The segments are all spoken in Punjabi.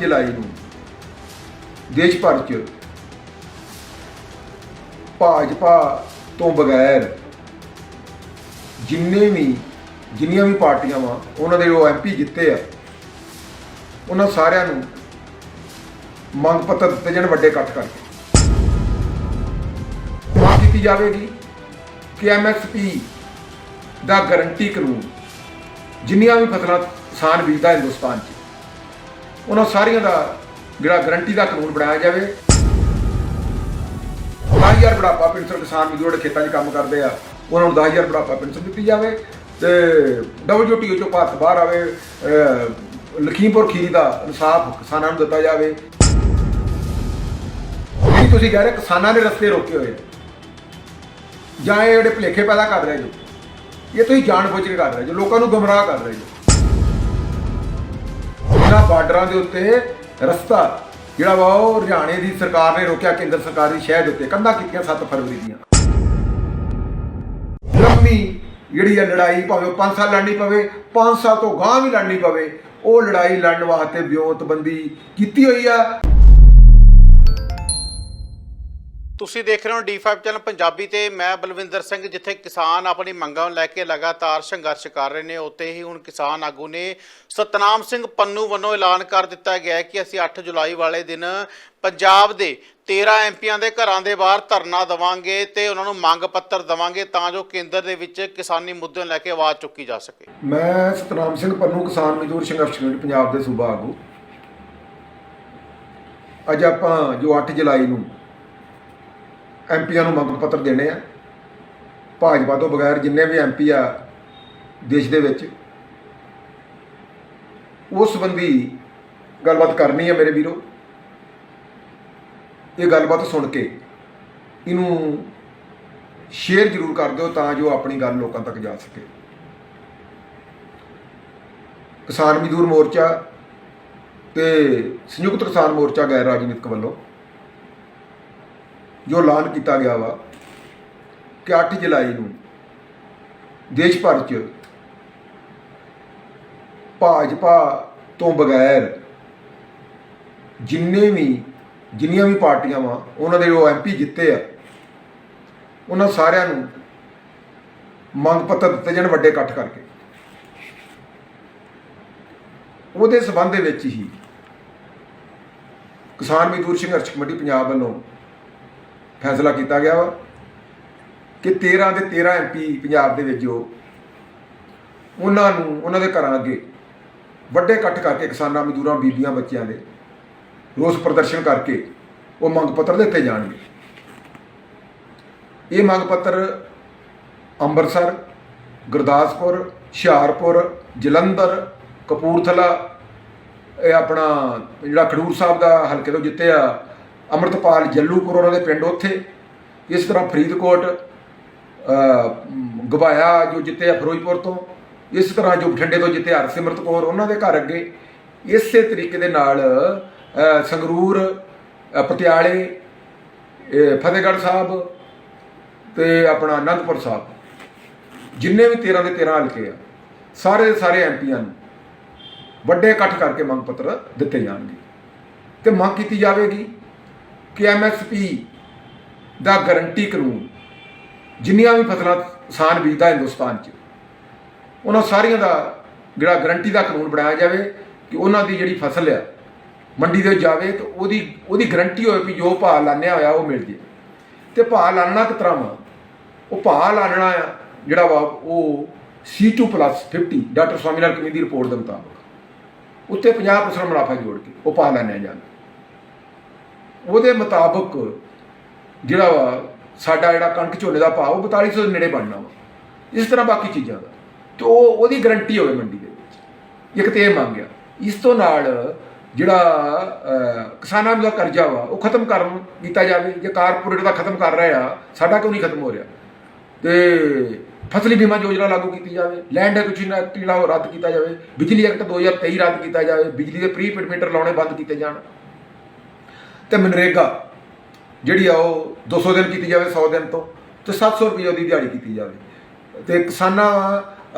ਜੁਲਾਈ ਨੂੰ ਦੇਸ਼ ਭਰ 'ਚ ਭਾਜਪਾ ਤੋਂ ਬਗੈਰ ਜਿੰਨੇ ਵੀ, ਜਿੰਨੀਆਂ ਵੀ ਪਾਰਟੀਆਂ ਵਾ, ਉਹਨਾਂ ਦੇ ਜੋ ਐਮਪੀ ਜਿੱਤੇ ਆ, ਉਹਨਾਂ ਸਾਰਿਆਂ ਨੂੰ ਮੰਗ ਪੱਤਰ ਦਿੱਤੇ ਜਾਣ ਵੱਡੇ ਇਕੱਠ ਕਰਕੇ। ਮੰਗ ਕੀਤੀ ਜਾਵੇਗੀ ਕਿ ਐਮਐਸਪੀ ਦਾ ਗਾਰੰਟੀ ਕਾਨੂੰਨ ਜਿੰਨੀਆਂ ਵੀ ਫਸਲਾਂ ਕਿਸਾਨ ਬੀਜਦਾ ਹਿੰਦੁਸਤਾਨ 'ਚ ਉਹਨਾਂ ਸਾਰੀਆਂ ਦਾ ਜਿਹੜਾ ਗਰੰਟੀ ਦਾ ਕਾਨੂੰਨ ਬਣਾਇਆ ਜਾਵੇ। 10000 ਬੜਾਪਾ ਪੈਨਸ਼ਨ ਕਿਸਾਨ ਵੀ ਜਿਹੜੇ ਖੇਤਾਂ 'ਚ ਕੰਮ ਕਰਦੇ ਆ। ਉਹਨਾਂ ਨੂੰ 10000 ਬੜਾਪਾ ਪੈਨਸ਼ਨ ਦਿੱਤੀ ਜਾਵੇ ਤੇ ਡਬਲਯੂਟੀਓ ਚੋਂ ਭਾਰਤ ਬਾਹਰ ਆਵੇ ਲਖੀਮਪੁਰ ਖੀਰੀ ਦਾ ਇਨਸਾਫ ਕਿਸਾਨਾਂ ਨੂੰ ਦਿੱਤਾ ਜਾਵੇ। ਕੀ ਤੁਸੀਂ ਕਹਿ ਰਹੇ ਕਿਸਾਨਾਂ ਦੇ ਰਸਤੇ ਰੋਕੇ ਹੋਏ ਜਾਂ ਇਹ ਜਿਹੜੇ ਭੁਲੇਖੇ ਪੈਦਾ ਕਰ ਰਹੇ ਜੋ। ਇਹ ਤੁਸੀਂ ਜਾਣ ਬੁੱਝ ਕੇ ਕਰ ਰਹੇ ਜੋ, ਲੋਕਾਂ ਨੂੰ ਗੁੰਮਰਾਹ ਕਰ ਰਹੇ ਜੋ। ਇਹਨਾਂ ਬਾਰਡਰਾਂ ਦੇ ਉੱਤੇ ਰਸਤਾ ਜਿਹੜਾ ਵਾ ਉਹ ਹਰਿਆਣੇ ਦੀ ਸਰਕਾਰ ਨੇ ਰੋਕਿਆ, ਕੇਂਦਰ ਸਰਕਾਰ ਦੀ ਸ਼ਹਿਰ ਦੇ ਉੱਤੇ। ਕੰਧਾਂ ਕੀਤੀਆਂ 7 ਫਰਵਰੀ ਦੀਆਂ। ਲੰਮੀ ਜਿਹੜੀ ਹੈ ਲੜਾਈ ਭਾਵੇਂ 5 ਸਾਲ ਲੜਨੀ ਪਵੇ 5 ਸਾਲ ਤੋਂ ਗਾਂਹ ਵੀ ਲੜਨੀ ਪਵੇ, ਉਹ ਲੜਾਈ ਲੜਨ ਵਾਸਤੇ ਵਿਉਂਤਬੰਦੀ ਕੀਤੀ ਹੋਈ ਆ। ਤੁਸੀਂ ਦੇਖ ਰਹੇ ਹੋ D5 ਚੈਨਲ ਪੰਜਾਬੀ ਤੇ ਮੈਂ ਬਲਵਿੰਦਰ ਸਿੰਘ, ਜਿੱਥੇ ਕਿਸਾਨ ਆਪਣੀ ਮੰਗਾਂ ਨੂੰ ਲੈ ਕੇ ਲਗਾਤਾਰ ਸੰਘਰਸ਼ ਕਰ ਰਹੇ ਨੇ। ਉੱਥੇ ਹੀ ਹੁਣ ਕਿਸਾਨ ਆਗੂ ਨੇ ਸਤਨਾਮ ਸਿੰਘ ਪੰਨੂ ਵੱਲੋਂ ਐਲਾਨ ਕਰ ਦਿੱਤਾ ਗਿਆ ਕਿ ਅਸੀਂ 8 ਜੁਲਾਈ ਵਾਲੇ ਦਿਨ ਪੰਜਾਬ ਦੇ 13 ਐਮਪੀਆਂ ਦੇ ਘਰਾਂ ਦੇ ਬਾਹਰ ਧਰਨਾ ਦੇਵਾਂਗੇ ਤੇ ਉਹਨਾਂ ਨੂੰ ਮੰਗ ਪੱਤਰ ਦੇਵਾਂਗੇ ਤਾਂ ਜੋ ਕੇਂਦਰ ਦੇ ਵਿੱਚ ਕਿਸਾਨੀ ਮੁੱਦਿਆਂ ਨੂੰ ਲੈ ਕੇ ਆਵਾਜ਼ ਚੁੱਕੀ ਜਾ ਸਕੇ। ਮੈਂ ਸਤਨਾਮ ਸਿੰਘ ਪੰਨੂ, ਕਿਸਾਨ ਮਜ਼ਦੂਰ ਸੰਘਰਸ਼ ਕਮੇਟੀ ਪੰਜਾਬ ਦੇ ਸੂਬਾ ਆਗੂ। ਅੱਜ ਆਪਾਂ ਜੋ 8 ਜੁਲਾਈ ਨੂੰ ਐਮਪੀਆਂ ਨੂੰ ਮੰਗ ਪੱਤਰ ਦੇਣੇ ਆ। ਭਾਜਪਾ ਤੋਂ ਬਗੈਰ ਜਿੰਨੇ ਵੀ ਐਮਪੀ ਆ ਦੇਸ਼ ਦੇ ਵਿੱਚ, ਉਸ ਸੰਬੰਧੀ ਗੱਲਬਾਤ ਕਰਨੀ ਹੈ ਮੇਰੇ ਵੀਰੋ। ਇਹ ਗੱਲਬਾਤ ਸੁਣ ਕੇ ਇਹਨੂੰ ਸ਼ੇਅਰ ਜ਼ਰੂਰ ਕਰ ਦਿਓ ਤਾਂ ਜੋ ਆਪਣੀ ਗੱਲ ਲੋਕਾਂ ਤੱਕ ਜਾ ਸਕੇ। ਕਿਸਾਨ ਮਜ਼ਦੂਰ ਮੋਰਚਾ ਤੇ ਸੰਯੁਕਤ ਕਿਸਾਨ ਮੋਰਚਾ ਗੈਰ ਰਾਜਨੀਤਿਕ ਵੱਲੋਂ ਜੋ ਐਲਾਨ ਕੀਤਾ ਗਿਆ ਵਾ ਕਿ 8 ਜੁਲਾਈ ਨੂੰ ਦੇਸ਼ ਭਰ 'ਚ ਭਾਜਪਾ ਤੋਂ ਬਗੈਰ ਜਿੰਨੇ ਵੀ, ਜਿੰਨੀਆਂ ਵੀ ਪਾਰਟੀਆਂ ਵਾ, ਉਹਨਾਂ ਦੇ ਜੋ ਐਮਪੀ ਜਿੱਤੇ ਆ, ਉਹਨਾਂ ਸਾਰਿਆਂ ਨੂੰ ਮੰਗ ਪੱਤਰ ਦਿੱਤੇ ਜਾਣ ਵੱਡੇ ਇਕੱਠ ਕਰਕੇ। ਉਹਦੇ ਸਬੰਧ ਦੇ ਵਿੱਚ ਹੀ ਕਿਸਾਨ ਮਜ਼ਦੂਰ ਸੰਘਰਸ਼ ਕਮੇਟੀ ਪੰਜਾਬ ਵੱਲੋਂ ਫੈਸਲਾ ਕੀਤਾ ਗਿਆ ਵਾ ਕਿ 13 ਦੇ 13 ਐਮਪੀ ਪੰਜਾਬ ਦੇ ਵਿੱਚ ਜੋ ਉਹਨਾਂ ਨੂੰ, ਉਹਨਾਂ ਦੇ ਘਰਾਂ ਅੱਗੇ ਵੱਡੇ ਇਕੱਠ ਕਰਕੇ ਕਿਸਾਨਾਂ, ਮਜ਼ਦੂਰਾਂ, ਬੀਬੀਆਂ, ਬੱਚਿਆਂ ਦੇ ਰੋਸ ਪ੍ਰਦਰਸ਼ਨ ਕਰਕੇ ਉਹ ਮੰਗ ਪੱਤਰ ਦਿੱਤੇ ਜਾਣਗੇ। ਇਹ ਮੰਗ ਪੱਤਰ ਅੰਮ੍ਰਿਤਸਰ, ਗੁਰਦਾਸਪੁਰ, ਹੁਸ਼ਿਆਰਪੁਰ, ਜਲੰਧਰ, ਕਪੂਰਥਲਾ, ਇਹ ਆਪਣਾ ਜਿਹੜਾ ਖਡੂਰ ਸਾਹਿਬ ਦਾ ਹਲਕੇ ਤੋਂ ਜਿੱਤਿਆ ਅਮਰਤਪਾਲ ਜੱਲੂਪੁਰ ਉਹਨਾਂ ਦੇ ਪਿੰਡ ਉੱਥੇ, ਇਸ ਤਰ੍ਹਾਂ ਫਰੀਦਕੋਟ ਗਵਾਇਆ ਜੋ ਜਿੱਤੇ ਆ ਫਿਰੋਜ਼ਪੁਰ ਤੋਂ, ਇਸ ਤਰ੍ਹਾਂ ਜੋ ਬਠਿੰਡੇ ਤੋਂ ਜਿੱਤੇ ਹਰਸਿਮਰਤ ਕੌਰ, ਉਹਨਾਂ ਦੇ ਘਰ ਅੱਗੇ, ਇਸੇ ਤਰੀਕੇ ਦੇ ਨਾਲ ਸੰਗਰੂਰ ਪਟਿਆਲੇ ਫਤਿਹਗੜ੍ਹ ਸਾਹਿਬ ਤੇ ਆਪਣਾ ਅਨੰਦਪੁਰ ਸਾਹਿਬ। ਜਿੰਨੇ ਵੀ 13 ਦੇ 13 ਹਲਕੇ ਆ, ਸਾਰੇ ਦੇ ਸਾਰੇ ਐਮਪੀਆਂ ਨੂੰ ਵੱਡੇ ਇਕੱਠ ਕਰਕੇ ਮੰਗ ਪੱਤਰ ਦਿੱਤੇ ਜਾਣਗੇ। ਤੇ ਮੰਗ ਕੀਤੀ ਜਾਵੇਗੀ। ਕਿ ਐਮਐਸਪੀ ਦਾ ਗਾਰੰਟੀ ਕਾਨੂੰਨ ਜਿੰਨੀਆਂ ਵੀ ਫਸਲਾਂ ਕਿਸਾਨ ਬੀਜਦਾ ਹਿੰਦੁਸਤਾਨ 'ਚ, ਉਹਨਾਂ ਸਾਰੀਆਂ ਦਾ ਜਿਹੜਾ ਗਾਰੰਟੀ ਦਾ ਕਾਨੂੰਨ ਬਣਾਇਆ ਜਾਵੇ ਕਿ ਉਹਨਾਂ ਦੀ ਜਿਹੜੀ ਫਸਲ ਆ, ਮੰਡੀ ਦੇ ਵਿੱਚ ਜਾਵੇ ਤਾਂ ਉਹਦੀ ਉਹਦੀ ਗਾਰੰਟੀ ਹੋਵੇ ਵੀ ਜੋ ਭਾਅ ਲਾਣਿਆ ਹੋਇਆ ਉਹ ਮਿਲ ਜੇ। ਤੇ ਭਾਅ ਲਾਣਨਾ ਕਿਸ ਤਰ੍ਹਾਂ ਵਾ? ਉਹ ਭਾਅ ਲਾਣਨਾ ਆ, ਜਿਹੜਾ ਵਾ ਉਹ C2 50 ਡਾਕਟਰ ਸਵਾਮੀਨਾਥਨ ਕਮੇਟੀ ਦੀ ਰਿਪੋਰਟ ਦੇ ਮੁਤਾਬਕ। ਉੱਤੇ 50% ਮੁਨਾਫਾ ਜੋੜ ਕੇ ਉਹ ਭਾਅ ਲਾਣਿਆ ਜਾਂਦਾ ਉਹਦੇ ਮੁਤਾਬਕ ਜਿਹੜਾ ਵਾ, ਸਾਡਾ ਜਿਹੜਾ ਕਣਕ ਝੋਨੇ ਦਾ ਭਾਅ, ਉਹ 4200 ਦੇ ਨੇੜੇ ਬਣਨਾ ਵਾ। ਇਸ ਤਰ੍ਹਾਂ ਬਾਕੀ ਚੀਜ਼ਾਂ ਦਾ। ਤੇ ਉਹ ਉਹਦੀ ਗਰੰਟੀ ਹੋਵੇ ਮੰਡੀ ਦੇ ਵਿੱਚ। ਇੱਕ ਤੇ ਇਹ ਮੰਗਿਆ ਇਸ ਤੋਂ ਨਾਲ ਜਿਹੜਾ ਕਿਸਾਨਾਂ ਦਾ ਕਰਜ਼ਾ ਵਾ, ਉਹ ਖਤਮ ਕਰਨ ਕੀਤਾ ਜਾਵੇ, ਜੇ ਕਾਰਪੋਰੇਟ ਦਾ ਖਤਮ ਕਰ ਰਿਹਾ ਆ, ਸਾਡਾ ਕਿਉਂ ਨਹੀਂ ਖਤਮ ਹੋ ਰਿਹਾ? ਤੇ ਫਸਲੀ ਬੀਮਾ ਯੋਜਨਾ ਲਾਗੂ ਕੀਤੀ ਜਾਵੇ ਲੈਂਡ ਐਕੁਇਜ਼ੀਸ਼ਨ ਐਕਟ ਜਿਹੜਾ ਉਹ ਰੱਦ ਕੀਤਾ ਜਾਵੇ, ਬਿਜਲੀ ਐਕਟ 2023 ਰੱਦ ਕੀਤਾ ਜਾਵੇ, ਬਿਜਲੀ ਦੇ ਪ੍ਰੀਪੇਡ ਮੀਟਰ ਲਾਉਣੇ ਬੰਦ ਕੀਤੇ ਜਾਣ। ਤੇ ਮਨਰੇਗਾ, ਜਿਹੜੀ ਆ ਉਹ 200 ਦਿਨ ਕੀਤੀ ਜਾਵੇ 100 ਦਿਨ ਤੋਂ, ਤੇ 700 ਰੁਪਏ ਉਹਦੀ ਦਿਹਾੜੀ ਕੀਤੀ ਜਾਵੇ। ਤੇ ਕਿਸਾਨਾਂ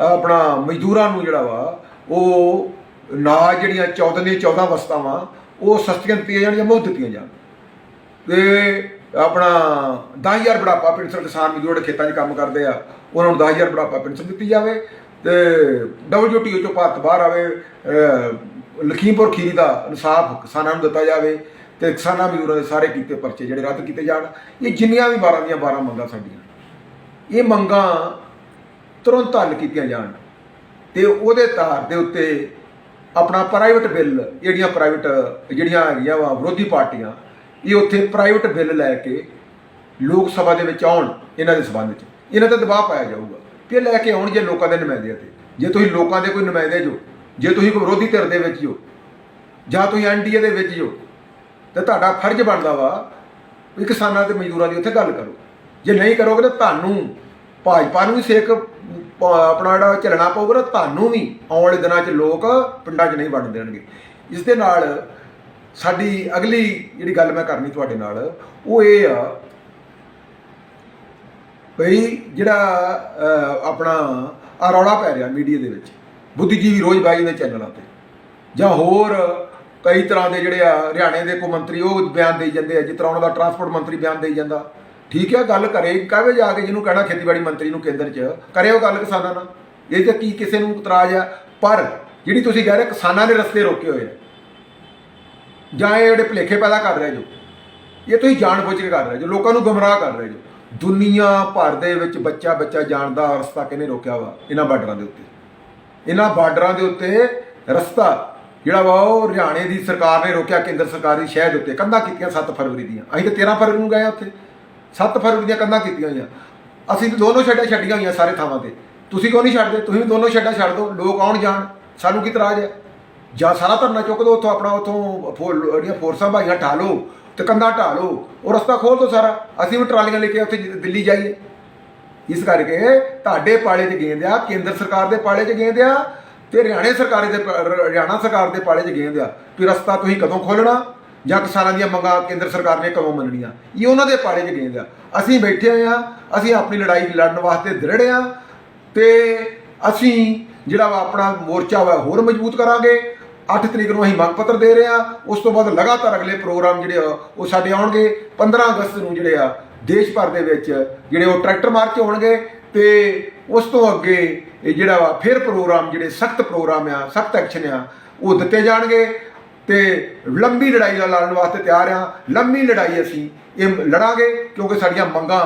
ਆਪਣਾ ਮਜ਼ਦੂਰਾਂ ਨੂੰ ਜਿਹੜਾ ਵਾ, ਉਹ ਨਾਜ ਜਿਹੜੀਆਂ 14 ਦੀਆਂ 14 ਵਸਤਾਂ ਵਾ, ਉਹ ਸਸਤੀਆਂ ਦਿੱਤੀਆਂ ਜਾਣ ਜਾਂ ਮੁਫਤ ਦਿੱਤੀਆਂ ਜਾਣ। ਤੇ ਆਪਣਾ 10000 ਬੜਾਪਾ ਪੈਨਸ਼ਨ ਕਿਸਾਨ ਮਜ਼ਦੂਰ ਜਿਹੜੇ ਖੇਤਾਂ 'ਚ ਕੰਮ ਕਰਦੇ ਆ, ਉਹਨਾਂ ਨੂੰ 10000 ਬੜਾਪਾ ਪੈਨਸ਼ਨ ਦਿੱਤੀ ਜਾਵੇ ਤੇ ਡਬਲਯੂਟੀਓ ਚੋਂ ਭਾਰਤ ਬਾਹਰ ਆਵੇ ਲਖੀਮਪੁਰ ਖੀਰੀ ਦਾ ਇਨਸਾਫ ਕਿਸਾਨਾਂ ਨੂੰ ਦਿੱਤਾ ਜਾਵੇ। ਤੇ ਕਿਸਾਨਾਂ ਮਜ਼ਦੂਰਾਂ ਦੇ ਸਾਰੇ ਕੀਤੇ ਪਰਚੇ ਜਿਹੜੇ ਰੱਦ ਕੀਤੇ ਜਾਣ। ਇਹ ਜਿੰਨੀਆਂ ਵੀ 12 ਦੀਆਂ 12 ਮੰਗਾਂ ਸਾਡੀਆਂ, ਇਹ ਮੰਗਾਂ ਤੁਰੰਤ ਹੱਲ ਕੀਤੀਆਂ ਜਾਣ। ਤੇ ਉਹਦੇ ਧਾਰ ਦੇ ਉੱਤੇ ਆਪਣਾ ਪ੍ਰਾਈਵੇਟ ਬਿੱਲ ਜਿਹੜੀਆਂ ਪ੍ਰਾਈਵੇਟ ਜਿਹੜੀਆਂ ਹੈਗੀਆਂ ਵਾ ਵਿਰੋਧੀ ਪਾਰਟੀਆਂ, ਇਹ ਉੱਥੇ ਪ੍ਰਾਈਵੇਟ ਬਿੱਲ ਲੈ ਕੇ ਲੋਕ ਸਭਾ ਦੇ ਵਿੱਚ ਆਉਣ ਇਹਨਾਂ ਦੇ ਸਬੰਧ 'ਚ। ਇਹਨਾਂ ਤੇ ਦਬਾਅ ਪਾਇਆ ਜਾਊਗਾ। ਕਿ ਇਹ ਲੈ ਕੇ ਆਉਣ ਜੇ ਲੋਕਾਂ ਦੇ ਨੁਮਾਇੰਦੇ ਤੇ। ਜੇ ਤੁਸੀਂ ਲੋਕਾਂ ਦੇ ਕੋਈ ਨੁਮਾਇੰਦੇ ਜੋ, ਜੇ ਤੁਸੀਂ ਕੋਈ ਵਿਰੋਧੀ ਧਿਰ ਦੇ ਵਿੱਚ ਜੋ, ਜਾਂ ਤੁਸੀਂ ਐਨਡੀਏ ਦੇ ਵਿੱਚ ਜੋ ਤੇ ਤੁਹਾਡਾ ਫਰਜ਼ ਬਣਦਾ ਵਾ ਵੀ ਕਿਸਾਨਾਂ ਤੇ ਮਜ਼ਦੂਰਾਂ ਦੀ ਉੱਥੇ ਗੱਲ ਕਰੋ। ਜੇ ਨਹੀਂ ਕਰੋਗੇ ਤਾਂ ਤੁਹਾਨੂੰ, ਭਾਜਪਾ ਨੂੰ ਵੀ ਸੇਕ ਆਪਣਾ ਜਿਹੜਾ ਝੱਲਣਾ ਪਊਗਾ ਤੁਹਾਨੂੰ ਵੀ ਆਉਣ ਵਾਲੇ ਦਿਨਾਂ 'ਚ ਲੋਕ ਪਿੰਡਾਂ 'ਚ ਨਹੀਂ ਵੜਨ ਦੇਣਗੇ। ਇਸ ਦੇ ਨਾਲ ਸਾਡੀ ਅਗਲੀ ਜਿਹੜੀ ਗੱਲ ਮੈਂ ਕਰਨੀ ਤੁਹਾਡੇ ਨਾਲ, ਉਹ ਇਹ ਆ ਭਈ ਜਿਹੜਾ ਆਪਣਾ ਆਹ ਰੌਲਾ ਪੈ ਰਿਹਾ ਮੀਡੀਆ ਦੇ ਵਿੱਚ, ਬੁੱਧੀਜੀਵੀ ਰੋਜ਼ ਬਾਈ ਦੇ ਚੈਨਲਾਂ ਤੇ ਜਾਂ ਹੋਰ ਕਈ ਤਰ੍ਹਾਂ ਦੇ ਜਿਹੜੇ ਆ, ਹਰਿਆਣੇ ਦੇ ਕੋ ਮੰਤਰੀ, ਉਹ ਬਿਆਨ ਦੇਈ ਜਾਂਦੇ ਆ, ਜਿਸ ਤਰ੍ਹਾਂ ਉਹਨਾਂ ਦਾ ਟਰਾਂਸਪੋਰਟ ਮੰਤਰੀ ਬਿਆਨ ਦੇਈ ਜਾਂਦਾ। ਠੀਕ ਹੈ ਗੱਲ ਕਰੇ ਕਹਵੇ ਜਾ ਕੇ ਜਿਹਨੂੰ ਕਹਿਣਾ ਖੇਤੀਬਾੜੀ ਮੰਤਰੀ ਨੂੰ ਕੇਂਦਰ 'ਚ ਕਰੇ ਉਹ ਗੱਲ ਕਿਸਾਨਾਂ ਨਾਲ। ਇਹ ਤੇ ਕੀ ਕਿਸੇ ਨੂੰ ਇਤਰਾਜ਼ ਆ? ਪਰ ਜਿਹੜੀ ਤੁਸੀਂ ਕਹਿ ਰਹੇ, ਕਿਸਾਨਾਂ ਦੇ ਰਸਤੇ ਰੋਕੇ ਹੋਏ ਆ। ਜਾਂ ਇਹ ਜਿਹੜੇ ਭੁਲੇਖੇ ਪੈਦਾ ਕਰ ਰਹੇ ਜੋ, ਇਹ ਤੁਸੀਂ ਜਾਣ ਬੁੱਝ ਕੇ ਕਰ ਰਹੇ ਜੋ, ਲੋਕਾਂ ਨੂੰ ਗੁੰਮਰਾਹ ਕਰ ਰਹੇ ਜੋ। ਦੁਨੀਆ ਭਰ ਦੇ ਵਿੱਚ ਬੱਚਾ ਬੱਚਾ ਜਾਣ ਦਾ ਰਸਤਾ ਕਿਹਨੇ ਰੋਕਿਆ ਵਾ? ਇਹਨਾਂ ਬਾਰਡਰਾਂ ਦੇ ਉੱਤੇ। ਇਹਨਾਂ ਬਾਰਡਰਾਂ ਦੇ ਉੱਤੇ ਰਸਤਾ ਜਿਹੜਾ ਵਾ ਉਹ ਹਰਿਆਣੇ ਦੀ ਸਰਕਾਰ ਨੇ ਰੋਕਿਆ, ਕੇਂਦਰ ਸਰਕਾਰ ਦੀ ਸ਼ਹਿਦ ਉੱਤੇ ਕੰਧਾਂ ਕੀਤੀਆਂ 7 ਫਰਵਰੀ ਦੀਆਂ। ਅਸੀਂ ਤਾਂ 13 ਫਰਵਰੀ ਨੂੰ ਗਏ ਆ ਉੱਥੇ। 7 ਫਰਵਰੀ ਦੀਆਂ ਕੰਧਾਂ ਕੀਤੀਆਂ ਹੋਈਆਂ। ਅਸੀਂ ਤਾਂ ਦੋਨੋਂ ਛੱਡਾਂ ਛੱਡੀਆਂ ਹੋਈਆਂ ਸਾਰੇ ਥਾਵਾਂ ਤੇ। ਤੁਸੀਂ ਕਿਉਂ ਨਹੀਂ ਛੱਡਦੇ? ਤੁਸੀਂ ਵੀ ਦੋਨੋਂ ਛੱਡਾਂ ਛੱਡ ਦਿਓ। ਲੋਕ ਆਉਣ ਜਾਣ। ਸਾਨੂੰ ਕੀ ਤਰਾਜ ਹੈ? ਜਾਂ ਸਾਰਾ ਧਰਨਾ ਚੁੱਕ ਦਿਓ ਉੱਥੋਂ ਆਪਣਾ, ਉੱਥੋਂ ਫੋ- ਜਿਹੜੀਆਂ ਫੋਰਸਾਂ ਭਾਈਆਂ ਢਾ ਲਓ ਤੇ ਕੰਧਾਂ ਢਾ ਲਓ ਉਹ ਰਸਤਾ ਖੋਲ ਦਿਓ ਸਾਰਾ। ਅਸੀਂ ਵੀ ਟਰਾਲੀਆਂ ਲੈ ਕੇ ਉੱਥੇ ਦਿੱਲੀ ਜਾਈਏ। ਇਸ ਕਰਕੇ ਤੁਹਾਡੇ ਪਾਲੇ 'ਚ ਗੇਂਦ ਆ, ਕੇਂਦਰ ਸਰਕਾਰ ਦੇ ਪਾਲੇ 'ਚ ਗੇਂਦ ਆ। ਤੇ ਹਰਿਆਣੇ ਸਰਕਾਰ ਦੇ ਪ- ਹਰਿਆਣਾ ਸਰਕਾਰ ਦੇ ਪਾਲੇ 'ਚ ਗੇਂਦ ਆ ਵੀ ਰਸਤਾ ਤੁਸੀਂ ਕਦੋਂ ਖੋਲਣਾ ਜਾਂ ਕਿਸਾਨਾਂ ਦੀਆਂ ਮੰਗਾਂ ਕੇਂਦਰ ਸਰਕਾਰ ਨੇ ਕਦੋਂ ਮੰਨਣੀਆਂ? ਇਹ ਉਹਨਾਂ ਦੇ ਪਾਲੇ 'ਚ ਗੇਂਦ ਆ। ਅਸੀਂ ਬੈਠੇ ਹੋਏ ਆ, ਅਸੀਂ ਆਪਣੀ ਲੜਾਈ ਲੜਨ ਵਾਸਤੇ ਦ੍ਰਿੜ ਆ ਤੇ ਅਸੀਂ ਜਿਹੜਾ ਵਾ ਆਪਣਾ ਮੋਰਚਾ ਵਾ ਹੋਰ ਮਜ਼ਬੂਤ ਕਰਾਂਗੇ। 8 ਤਰੀਕ ਨੂੰ ਅਸੀਂ ਮੰਗ ਪੱਤਰ ਦੇ ਰਹੇ ਆ। ਉਸ ਤੋਂ ਬਾਅਦ ਲਗਾਤਾਰ ਅਗਲੇ ਪ੍ਰੋਗਰਾਮ ਜਿਹੜੇ ਆ, ਉਹ ਸਾਡੇ ਆਉਣਗੇ। 15 ਅਗਸਤ ਨੂੰ ਜਿਹੜੇ ਆ, ਦੇਸ਼ ਭਰ ਦੇ ਵਿੱਚ ਜਿਹੜੇ ਉਹ ਟਰੈਕਟਰ ਮਾਰਚ ਹੋਣਗੇ ਤੇ ਉਸ ਤੋਂ ਅੱਗੇ ਇਹ ਜਿਹੜਾ ਵਾ ਫਿਰ ਪ੍ਰੋਗਰਾਮ, ਜਿਹੜੇ ਸਖਤ ਪ੍ਰੋਗਰਾਮ ਆ, ਸਖਤ ਐਕਸ਼ਨ ਆ, ਉਹ ਦਿੱਤੇ ਜਾਣਗੇ ਤੇ ਲੰਬੀ ਲੜਾਈ ਨਾਲ ਲੜਨ ਵਾਸਤੇ ਤਿਆਰ ਆ। ਲੰਮੀ ਲੜਾਈ ਅਸੀਂ ਇਹ ਲੜਾਂਗੇ ਕਿਉਂਕਿ ਸਾਡੀਆਂ ਮੰਗਾਂ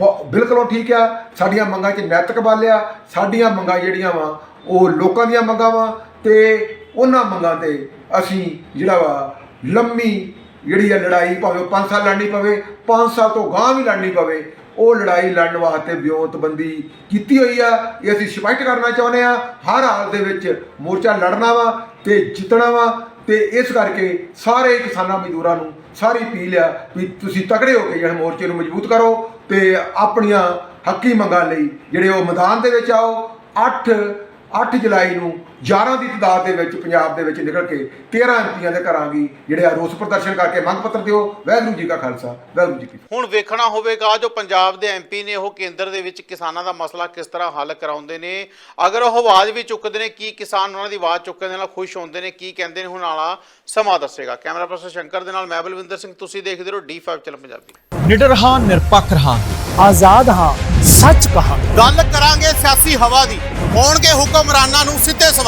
ਬ- ਬਿਲਕੁਲੋਂ ਠੀਕ ਆ। ਸਾਡੀਆਂ ਮੰਗਾਂ 'ਚ ਨੈਤਿਕ ਬਲ ਆ। ਸਾਡੀਆਂ ਮੰਗਾਂ ਜਿਹੜੀਆਂ ਵਾ, ਉਹ ਲੋਕਾਂ ਦੀਆਂ ਮੰਗਾਂ ਵਾ ਤੇ ਉਹਨਾਂ ਮੰਗਾਂ ਤੇ ਅਸੀਂ ਜਿਹੜਾ ਵਾ ਲੰਮੀ ਜਿਹੜੀ ਆ ਲੜਾਈ, ਭਾਵੇਂ 5 ਸਾਲ ਲੜਨੀ ਪਵੇ 5 ਸਾਲ ਤੋਂ ਗਾਂਹ ਵੀ ਲੜਨੀ ਪਵੇ ਉਹ ਲੜਾਈ ਲੜਨ ਵਾਸਤੇ ਵਿਉਂਤਬੰਦੀ ਕੀਤੀ ਹੋਈ ਆ। ਇਹ ਅਸੀਂ ਸਪਸ਼ਟ ਕਰਨਾ ਚਾਹੁੰਦੇ ਆ ਹਰ ਹਾਲ ਦੇ ਵਿੱਚ ਮੋਰਚਾ ਲੜਨਾ ਵਾ ਤੇ ਜਿੱਤਣਾ ਵਾ ਤੇ ਇਸ ਕਰਕੇ ਸਾਰੇ ਕਿਸਾਨਾਂ ਮਜ਼ਦੂਰਾਂ ਨੂੰ ਸਾਰੀ ਅਪੀਲ ਆ ਵੀ ਤੁਸੀਂ ਤਕੜੇ ਹੋ ਕੇ ਜਿਹੜੇ ਮੋਰਚੇ ਨੂੰ ਮਜ਼ਬੂਤ ਕਰੋ ਤੇ ਆਪਣੀਆਂ ਹੱਕੀ ਮੰਗਾਂ ਲਈ ਜਿਹੜੇ ਉਹ ਮੈਦਾਨ ਦੇ ਵਿੱਚ ਆਓ। 8 8 ਜੁਲਾਈ ਨੂੰ 11 ਦੀ ਤਦਾਦ ਦੇ ਵਿੱਚ ਪੰਜਾਬ ਦੇ ਵਿੱਚ ਨਿਕਲ ਕੇ 13 ਐਮਪੀਆਂ ਦੇ ਘਰਾਂ ਦੀ ਜਿਹੜੇ ਆ ਰੋਸ ਪ੍ਰਦਰਸ਼ਨ ਕਰਕੇ ਮੰਗ ਪੱਤਰ ਦਿਓ। ਵਾਹਿਗੁਰੂ ਜੀ ਕਾ ਖਾਲਸਾ ਵਾਹਿਗੁਰੂ ਜੀ ਕੀ ਹੁਣ ਵੇਖਣਾ ਹੋਵੇਗਾ ਜੋ ਪੰਜਾਬ ਦੇ ਐਮਪੀ ਨੇ ਉਹ ਕੇਂਦਰ ਦੇ ਵਿੱਚ ਕਿਸਾਨਾਂ ਦਾ ਮਸਲਾ ਕਿਸ ਤਰ੍ਹਾਂ ਹੱਲ ਕਰਾਉਂਦੇ ਨੇ। ਅਗਰ ਉਹ ਆਵਾਜ਼ ਵੀ ਚੁੱਕਦੇ ਨੇ ਕੀ ਕਿਸਾਨ ਉਹਨਾਂ ਦੀ ਆਵਾਜ਼ ਚੁੱਕਣ ਦੇ ਨਾਲ ਖੁਸ਼ ਹੁੰਦੇ ਨੇ ਕੀ ਕਹਿੰਦੇ ਨੇ ਹੁਣ ਵਾਲਾ ਸਮਾਂ ਦੱਸੇਗਾ। ਕੈਮਰਾ ਪਰਸਨ ਸ਼ੰਕਰ ਦੇ ਨਾਲ ਮੈਂ ਬਲਵਿੰਦਰ ਸਿੰਘ ਤੁਸੀਂ ਦੇਖਦੇ ਰਹੋ D5 ਚੈਨਲ ਪੰਜਾਬੀ। ਨਿਡਰ ਹਾਂ ਨਿਰਪੱਖ ਰਹਾਂਗੇ। ਆਜ਼ਾਦ ਹਾਂ ਸੱਚ ਕਹਾਂਗੇ। ਗੱਲ ਕਰਾਂਗੇ ਸਿਆਸੀ ਹਵਾ ਦੀ। ਹੋਣਗੇ ਹੁਕਮਰਾਨਾਂ ਨੂੰ ਸਿੱਧੇ ਸਵਾਲ।